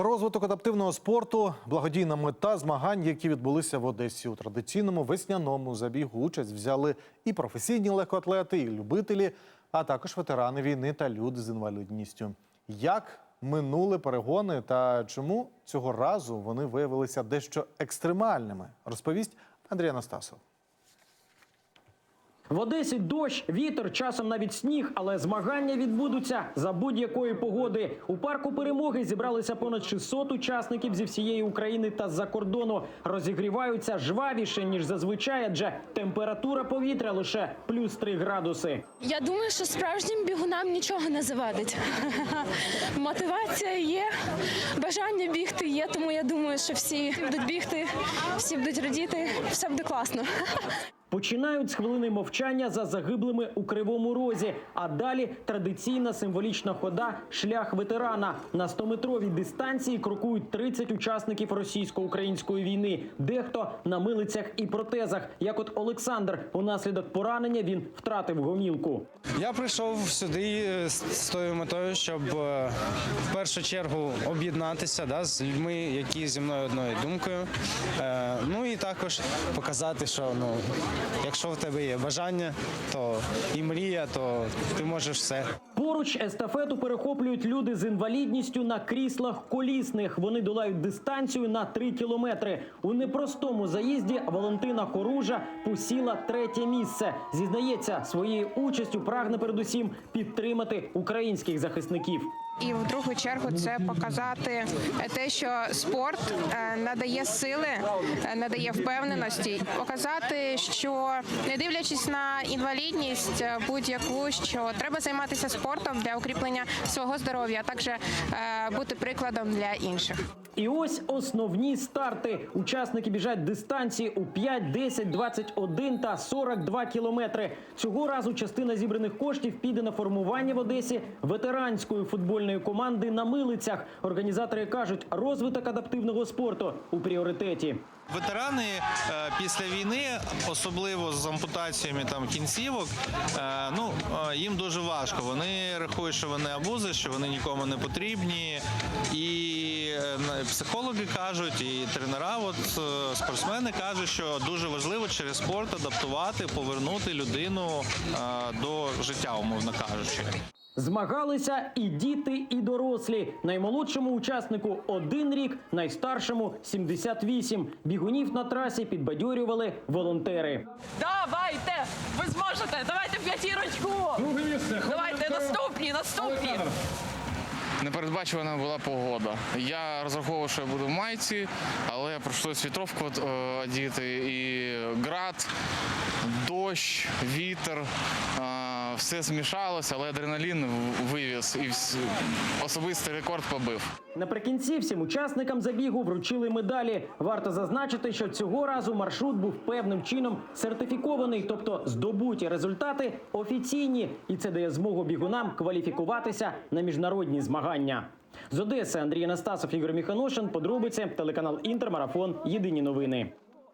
Розвиток адаптивного спорту, благодійна мета змагань, які відбулися в Одесі у традиційному весняному забігу. Участь взяли і професійні легкоатлети, і любителі, а також ветерани війни та люди з інвалідністю. Як минули перегони та чому цього разу вони виявилися дещо екстремальними, розповість Андрій Анастасов. В Одесі дощ, вітер, часом навіть сніг, але змагання відбудуться за будь-якої погоди. У парку перемоги зібралися понад 600 учасників зі всієї України та з-за кордону. Розігріваються жвавіше ніж зазвичай, адже температура повітря лише плюс 3 градуси. Я думаю, що справжнім бігунам нічого не завадить. Мотивація є, бажання бігти є, тому я думаю, що всі будуть бігти, всі будуть радіти, все буде класно. Починають з хвилини мовчання за загиблими у кривому розі. А далі традиційна символічна хода шлях ветерана. На 100-метровій дистанції крокують 30 учасників російсько-української війни. Дехто на милицях і протезах. Як от Олександр, унаслідок поранення він втратив гомілку. Я прийшов сюди е, з тою метою, щоб е, в першу чергу об'єднатися да, з людьми, які зі мною одною думкою. Е, ну і також показати, що ну, якщо в тебе є бажання, то і мрія, то ти можеш все. Поруч естафету перехоплюють люди з інвалідністю на кріслах колісних. Вони долають дистанцію на 3 кілометри. У непростому заїзді Валентина Хоружа посіла третє місце. Зізнається, своєю участю прагне передусім підтримати українських захисників. І в другу чергу це показати те, що спорт е, надає сили, е, надає впевненості, показати, що не дивлячись на інвалідність е, будь-яку, що треба займатися спортом для укріплення свого здоров'я, а також бути прикладом для інших. І ось основні старти. Учасники біжать дистанції у 5, 10, 21 та 42 кілометри. Цього разу частина зібраних коштів піде на формування в Одесі ветеранської футбольної команди на милицях. Організатори кажуть, розвиток адаптивного спорту у пріоритеті. Ветерани е, після війни, особливо з ампутаціями там кінцівок, е, ну е, їм дуже важко. Вони рахують, що вони абузи, що вони нікому не потрібні. І психологи кажуть, і тренера, от спортсмени кажуть, що дуже важливо через спорт адаптувати, повернути людину до життя, умовно кажучи. Змагалися і діти, і дорослі. Наймолодшому учаснику один рік, найстаршому 78. Бігунів на трасі підбадьорювали волонтери. Давайте! Ви зможете! Давайте п'ятірочку! Давайте наступні, наступні! Непередбачувана була погода. Я розраховував, що я буду в майці, але прийшлось вітровку е, одіти і град, дощ, вітер. Все змішалося, але адреналін вивіз і особистий рекорд побив. Наприкінці всім учасникам забігу вручили медалі. Варто зазначити, що цього разу маршрут був певним чином сертифікований, тобто здобуті результати офіційні, і це дає змогу бігунам кваліфікуватися на міжнародні змагання. З Одеси Андрій Анастасов, Ігор Міханошин. Подробиці телеканал Інтермарафон. Єдині новини.